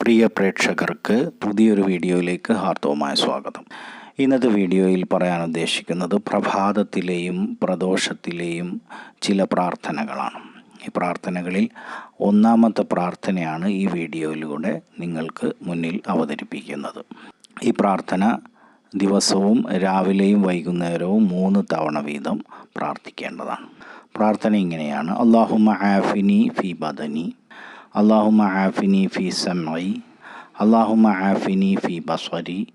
പ്രിയ പ്രേക്ഷകർക്ക് പുതിയൊരു വീഡിയോയിലേക്ക് ഹാർദവമായ സ്വാഗതം. ഇന്നത്തെ വീഡിയോയിൽ പറയാൻ ഉദ്ദേശിക്കുന്നത് പ്രഭാതത്തിലെയും പ്രദോഷത്തിലെയും ചില പ്രാർത്ഥനകളാണ്. ഈ പ്രാർത്ഥനകളിൽ ഒന്നാമത്തെ പ്രാർത്ഥനയാണ് ഈ വീഡിയോയിലൂടെ നിങ്ങൾക്ക് മുന്നിൽ അവതരിപ്പിക്കുന്നത്. ഈ പ്രാർത്ഥന ദിവസവും രാവിലെയും വൈകുന്നേരവും മൂന്ന് തവണ വീതം പ്രാർത്ഥിക്കേണ്ടതാണ്. പ്രാർത്ഥന ഇങ്ങനെയാണ്. അള്ളാഹുമ ആഫിനി ഫി ബദനി അള്ളാഹുമ ആഫിനി ഫി സമൈ അള്ളാഹുമ ആഫിനി ഫി ബസ്വരി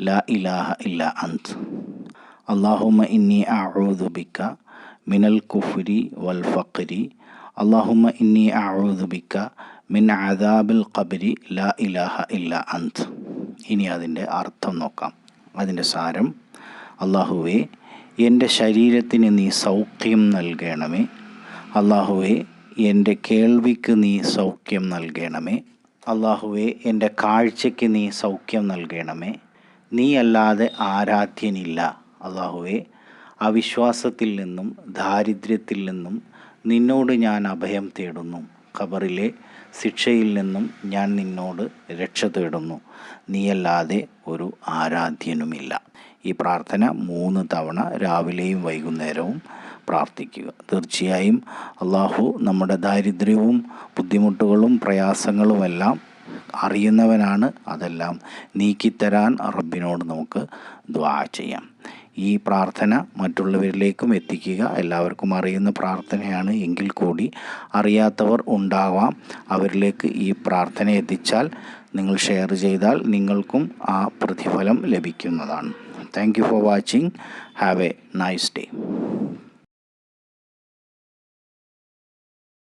ലാ ഇലാഹ ഇല്ല അന്ത്. അള്ളാഹുമ ഇന്നി അഊദു ബിക്ക മിനൽ കുഫുരി വൽ ഫക്കരി അള്ളാഹുമ ഇന്നി അഊദു ബിക്ക മിൻ അദാബിൽ ഖബരി ലാ ഇലാഹ ഇല്ല അന്ത്. ഇനി അതിന്റെ അർത്ഥം നോക്കാം. അതിന്റെ സാരം അള്ളാഹുവേ എന്റെ ശരീരത്തിന് നീ സൗഖ്യം നൽകണമേ. അള്ളാഹുവെ എന്റെ കേൾവിക്ക് നീ സൗഖ്യം നൽകണമേ. അള്ളാഹുവെ എന്റെ കാഴ്ചയ്ക്ക് നീ സൗഖ്യം നൽകണമേ. നീ അല്ലാതെ ആരാധ്യനില്ല. അള്ളാഹുവെ അവിശ്വാസത്തിൽ നിന്നും ദാരിദ്ര്യത്തിൽ നിന്നും നിന്നോട് ഞാൻ അഭയം തേടുന്നു. ഖബറിലെ ശിക്ഷയിൽ നിന്നും ഞാൻ നിന്നോട് രക്ഷ തേടുന്നു. നീയല്ലാതെ ഒരു ആരാധ്യനുമില്ല. ഈ പ്രാർത്ഥന മൂന്ന് തവണ രാവിലെയും വൈകുന്നേരവും പ്രാർത്ഥിക്കുക. തീർച്ചയായും അള്ളാഹു നമ്മുടെ ദാരിദ്ര്യവും ബുദ്ധിമുട്ടുകളും പ്രയാസങ്ങളുമെല്ലാം അറിയുന്നവനാണ് അതെല്ലാം നീക്കിത്തരാൻ റബ്ബിനോട് നമുക്ക് ദ്വാ ചെയ്യാം. ഈ പ്രാർത്ഥന മറ്റുള്ളവരിലേക്കും എത്തിക്കുക. എല്ലാവർക്കും അറിയുന്ന പ്രാർത്ഥനയാണ്. എങ്കിൽ കൂടി അറിയാത്തവർ ഉണ്ടാവാം. അവരിലേക്ക് ഈ പ്രാർത്ഥന എത്തിച്ചാൽ നിങ്ങൾ ഷെയർ ചെയ്താൽ നിങ്ങൾക്കും ആ പ്രതിഫലം ലഭിക്കുന്നതാണ്. Thank you for watching have a nice day